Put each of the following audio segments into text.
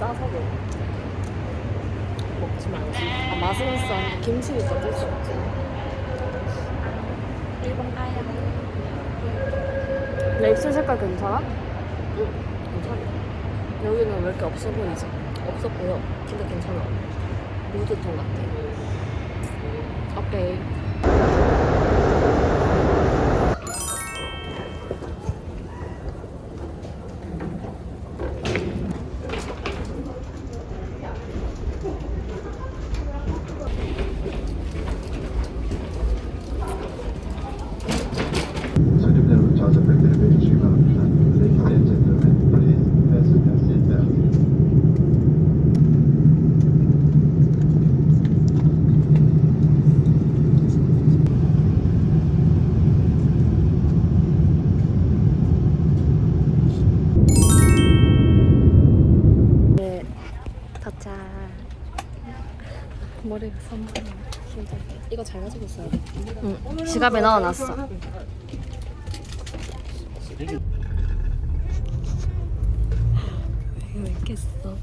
짜서 먹어. 먹지 말지. 아, 맛은 있어. 김치니까 어수 없지. 일본 가야. 내 입술 색깔 괜찮아? 응, 괜찮아. 여기는 왜 이렇게 없어 보이지? 없어 보여. 근데 괜찮아. 무드톤 같아. 오케이. 선물. 이거 잘 가지고 있어야 돼. 응. 지갑에 넣어놨어. 왜 이렇게 써?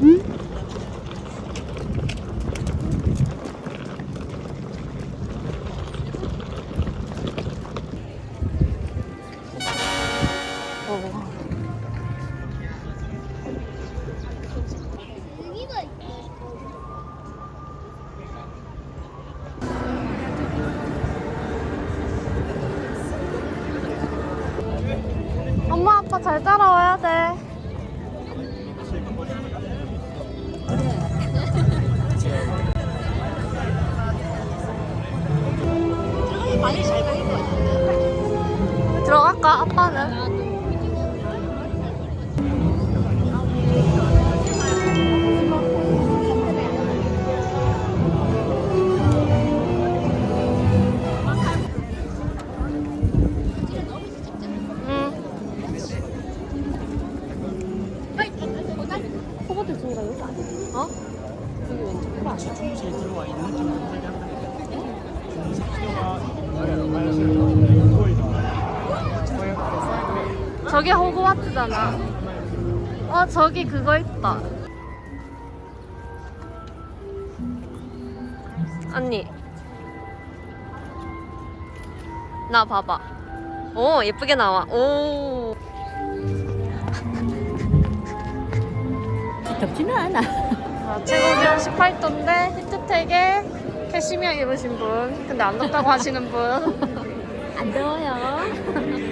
내 돼. 들어갈까 아빠는? 저기 호그와트잖아. 어 저기 그거 있다. 언니. 나 봐봐. 오 예쁘게 나와. 오. 덥지는 않아. 자, 최고 기온 18도인데 히트텍에 캐시미어 입으신 분. 근데 안 덥다고 하시는 분. 안 더워요.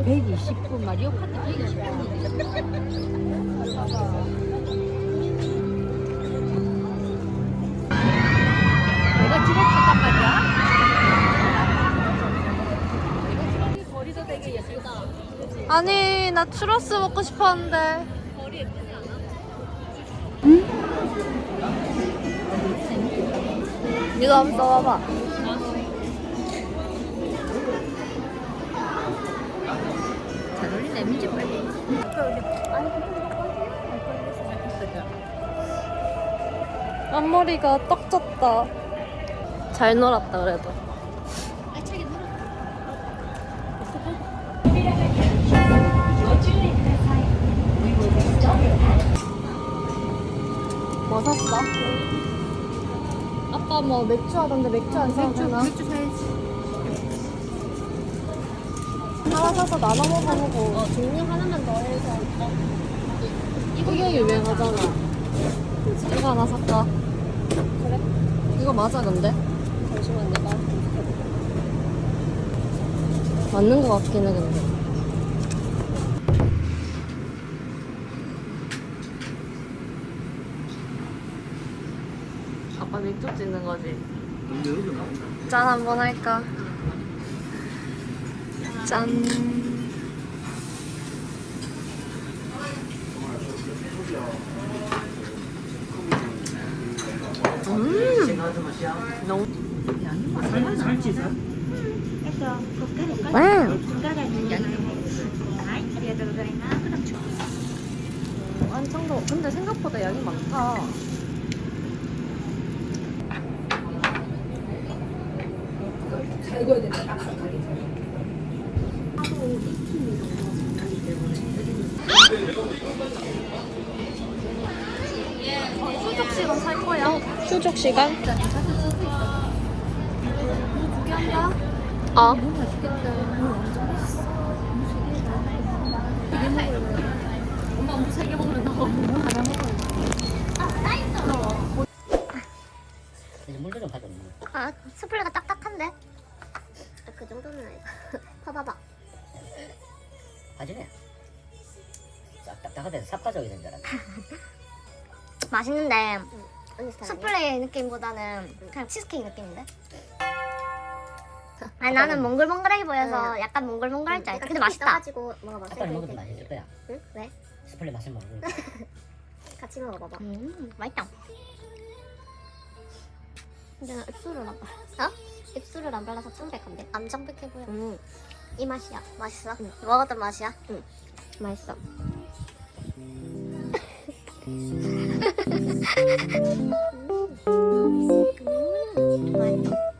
120분 마리오 카트 120분인데. 내가 집에 갔단 말이야. 거리도 되게 예쁘다. 아니 나 추러스 먹고 싶었는데. 이거 한번 써봐봐. 잘 어울리네, 민지 빨리. 앞머리가 떡 졌다. 잘 놀았다 그래도. 놀아. 뭐? 아빠 뭐 맥주 하던데 맥주 안 사도 되나? 맥주 사야지. 하나 사서 나눠 먹어보고. 어, 종류 하나만 더 해서. 어. 이게 유명하잖아. 이거 하나 살까? 그래? 이거 맞아 근데? 잠시만 내가. 맞는 거 같긴 해 근데. 아빠 맥주 찍는 거지? 짠 한번 할까? 짠. 음. 음. 근데 생각보다 양이 많다. 잘 익어야 된다. 수족 시간 살 거야? 수족 시간? 어. 아, 스플레가 딱딱한데? 아, 그 정도는 아니다. 봐봐봐. 가지네. 싹 딱딱하대 삽가져야 된다. 맛있는데 언니 스타일 스플레이 느낌보다는 그냥 치즈케이크 느낌인데? 아니 나는 몽글몽글해 보여서 응. 약간 몽글몽글할 줄 알았어. 근데 가 맛있다. 지고 먹어봐. 삽가지 먹어도 맛있을 거야. 응? 왜? 스플레 맛을 모르고. 같이 먹어봐봐. 음, 맛있다. 근데 나 입술을 안 발라. 어? 입술을 안 발라서 창백한데? 안 창백해 보여. 음, 이 맛이야. 맛있어? 먹었던 맛이야? 응. 맛있어. Thank you.